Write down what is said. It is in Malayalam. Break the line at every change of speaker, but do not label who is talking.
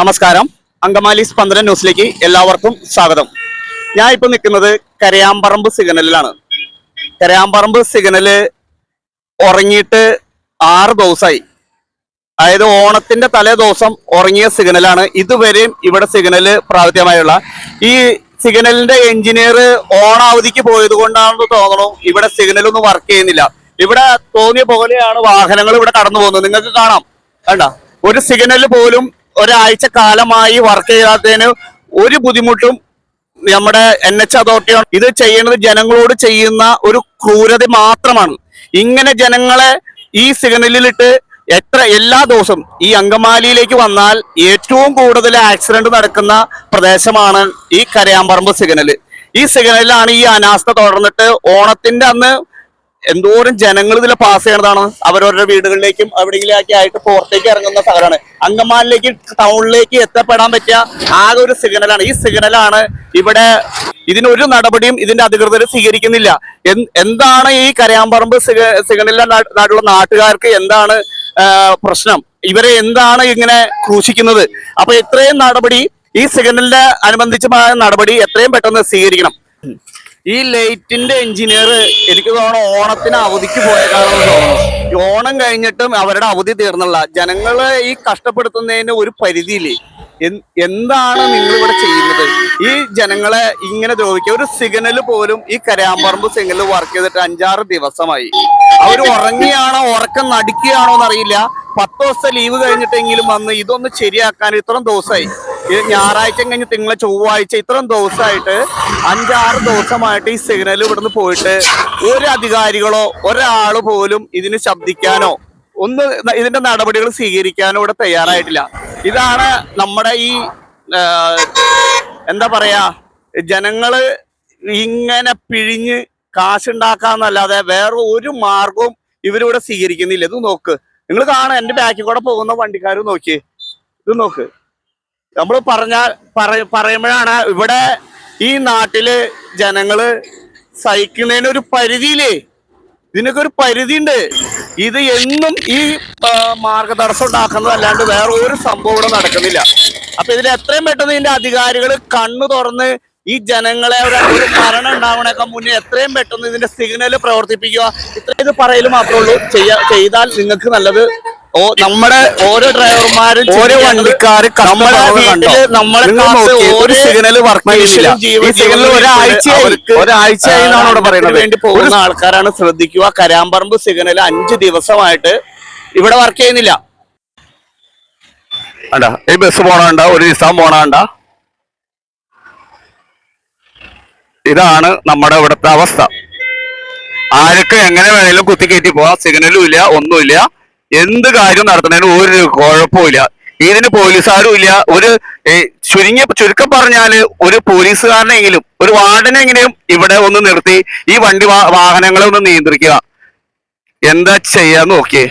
നമസ്കാരം. അങ്കമാലി സ്പന്ദന ന്യൂസിലേക്ക് എല്ലാവർക്കും സ്വാഗതം. ഞാൻ ഇപ്പൊ നിൽക്കുന്നത് കരയാമ്പറമ്പ് സിഗ്നലിലാണ്. കരയാമ്പറമ്പ് സിഗ്നൽ ഉറങ്ങിയിട്ട് ആറ് ദിവസമായി അതായത് ഓണത്തിന്റെ തലേ ദിവസം ഉറങ്ങിയ സിഗ്നലാണ്. ഇതുവരെയും ഇവിടെ സിഗ്നൽ പ്രാവർത്തികമായുള്ള. ഈ സിഗ്നലിന്റെ എഞ്ചിനീയർ ഓണാവധിക്ക് പോയത് കൊണ്ടാണെന്ന് തോന്നണു ഇവിടെ സിഗ്നലൊന്നും വർക്ക് ചെയ്യുന്നില്ല. ഇവിടെ തോന്നിയ പോലെയാണ് വാഹനങ്ങൾ ഇവിടെ കടന്നു പോകുന്നത് നിങ്ങൾക്ക് കാണാം. വേണ്ട ഒരു സിഗ്നൽ പോലും ഒരാഴ്ച കാലമായി വർക്ക് ചെയ്യാത്തതിന് ഒരു ബുദ്ധിമുട്ടും നമ്മുടെ എൻ എച്ച് അതോറിറ്റിയാണ്. ഇത് ചെയ്യുന്നത് ജനങ്ങളോട് ചെയ്യുന്ന ഒരു ക്രൂരത മാത്രമാണ്. ഇങ്ങനെ ജനങ്ങളെ ഈ സിഗ്നലിലിട്ട് എത്ര എല്ലാ ദിവസവും ഈ അങ്കമാലിയിലേക്ക് വന്നാൽ ഏറ്റവും കൂടുതൽ ആക്സിഡന്റ് നടക്കുന്ന പ്രദേശമാണ് ഈ കരയാമ്പറമ്പ് സിഗ്നൽ ഈ സിഗ്നലിലാണ് ഈ അനാസ്ഥ തുടർന്നിട്ട് ഓണത്തിന്റെ അന്ന് എന്തോരം ജനങ്ങൾ ഇതിൽ പാസ് ചെയ്യണതാണ്. അവരവരുടെ വീടുകളിലേക്കും എവിടെയെങ്കിലൊക്കെ ആയിട്ട് പുറത്തേക്ക് ഇറങ്ങുന്ന സ്ഥലമാണ്. അങ്കമാലിലേക്ക് ടൗണിലേക്ക് എത്തപ്പെടാൻ പറ്റിയ ആകെ ഒരു സിഗ്നലാണ് ഈ സിഗ്നലാണ് ഇവിടെ ഇതിനൊരു നടപടിയും ഇതിന്റെ അധികൃതർ സ്വീകരിക്കുന്നില്ല. എന്താണ് ഈ കരയാമ്പറമ്പ് സിഗ- സിഗ്നലിലെ നാട്ടിലുള്ള നാട്ടുകാർക്ക് എന്താണ് പ്രശ്നം? ഇവരെ എന്താണ് ഇങ്ങനെ ക്രൂശിക്കുന്നത്? അപ്പൊ ഇത്രയും നടപടി ഈ സിഗ്നലിന്റെ അനുബന്ധിച്ചമായ നടപടി എത്രയും പെട്ടെന്ന് സ്വീകരിക്കണം. ഈ ലൈറ്റിന്റെ എഞ്ചിനീയർ എനിക്ക് തോന്നുന്നു ഓണത്തിന് അവധിക്ക് പോയ തോന്നുന്നു. ഓണം കഴിഞ്ഞിട്ടും അവരുടെ അവധി തീർന്നുള്ള ജനങ്ങളെ ഈ കഷ്ടപ്പെടുത്തുന്നതിന് ഒരു പരിധിയില്ലേ? എന്താണ് നിങ്ങൾ ഇവിടെ ചെയ്യുന്നത്? ഈ ജനങ്ങളെ ഇങ്ങനെ ദ്രോഹിക്കുക. ഒരു സിഗ്നൽ പോലും ഈ കരാമ്പറമ്പ് സിഗ്നൽ വർക്ക് ചെയ്തിട്ട് അഞ്ചാറ് ദിവസമായി. അവർ ഉറങ്ങിയാണോ ഉറക്കം നടിക്കുകയാണോ എന്നറിയില്ല. പത്ത് ദിവസത്തെ ലീവ് കഴിഞ്ഞിട്ടെങ്കിലും വന്ന് ഇതൊന്ന് ശരിയാക്കാൻ ഇത്രയും ദിവസമായി. ഇത് ഞായറാഴ്ച കഴിഞ്ഞ് തിങ്കള ചൊവ്വാഴ്ച ഇത്രയും ദിവസമായിട്ട് അഞ്ചാറ് ദിവസമായിട്ട് ഈ സിഗ്നൽ ഇവിടുന്ന് പോയിട്ട് ഒരു അധികാരികളോ ഒരാൾ പോലും ഇതിന് ശബ്ദിക്കാനോ ഒന്ന് ഇതിന്റെ നടപടികൾ സ്വീകരിക്കാനോ ഇവിടെ തയ്യാറായിട്ടില്ല. ഇതാണ് നമ്മുടെ ഈ എന്താ പറയാ ജനങ്ങൾ ഇങ്ങനെ പിഴിഞ്ഞ് കാശുണ്ടാക്കാന്നല്ലാതെ വേറെ ഒരു മാർഗവും ഇവരിവിടെ സ്വീകരിക്കുന്നില്ല. ഇത് നോക്ക്. നിങ്ങൾ കാണാൻ എന്റെ ബാക്കിൽ കൂടെ പോകുന്ന വണ്ടിക്കാർ നോക്കിയേ. ഇത് നോക്ക്. നമ്മൾ പറഞ്ഞ പറയുമ്പോഴാണ് ഇവിടെ ഈ നാട്ടിൽ ജനങ്ങൾ സഹിക്കുന്നതിന് ഒരു പരിധിയില്ലേ? ഇതിനൊക്കെ ഒരു പരിധിയുണ്ട്. ഇത് എന്നും ഈ മാർഗതടസ്സം ഉണ്ടാക്കുന്നത് അല്ലാണ്ട് വേറെ ഒരു സംഭവം ഇവിടെ നടക്കുന്നില്ല. അപ്പൊ ഇതിൽ എത്രയും പെട്ടെന്ന് ഇതിന്റെ അധികാരികൾ കണ്ണു തുറന്ന് ഈ ജനങ്ങളെ ഒരു മരണം ഉണ്ടാവണേക്കാൾ മുന്നേ എത്രയും പെട്ടെന്ന് ഇതിന്റെ സിഗ്നൽ പ്രവർത്തിപ്പിക്കുക. ഇത്രയും ഇത് പറയൽ മാത്രമേ ഉള്ളൂ. ചെയ്താൽ നിങ്ങൾക്ക് നല്ലത് ഓ നമ്മുടെ ഓരോ ഡ്രൈവർമാരും ഓരോ വണ്ടിക്കാര് നമ്മുടെ വീട്ടിൽ നമ്മളെ ഒരു സിഗ്നൽ വർക്ക് സിഗ്നൽ ഒരാഴ്ചയായി. ഇവിടെ പറയുന്നത്. വേണ്ടി പോകുന്ന ആൾക്കാരാണ് ശ്രദ്ധിക്കുക. കരാമ്പറമ്പ് സിഗ്നൽ അഞ്ച് ദിവസമായിട്ട് ഇവിടെ വർക്ക് ചെയ്യുന്നില്ല. ഈ ബസ് പോണണ്ട ഒരു ദിവസം പോണണ്ട ഇതാണ് നമ്മുടെ ഇവിടുത്തെ അവസ്ഥ. ആർക്ക് എങ്ങനെ വേണേലും കുത്തിക്കയറ്റി പോവാം. സിഗ്നലും ഇല്ല ഒന്നുമില്ല. എന്ത് കാര്യം നടത്തുന്നതിന് ഒരു കുഴപ്പമില്ല ഇതിന് പോലീസുകാരും ഇല്ല. ഒരു ചുരുങ്ങിയ ചുരുക്കം പറഞ്ഞാൽ ഒരു പോലീസുകാരനെങ്കിലും ഒരു വാർഡനെങ്കിലും ഇവിടെ ഒന്ന് നിർത്തി ഈ വണ്ടി വാഹനങ്ങളെ ഒന്ന് നിയന്ത്രിക്കുക. എന്താ ചെയ്യാന്ന് നോക്കിയേ.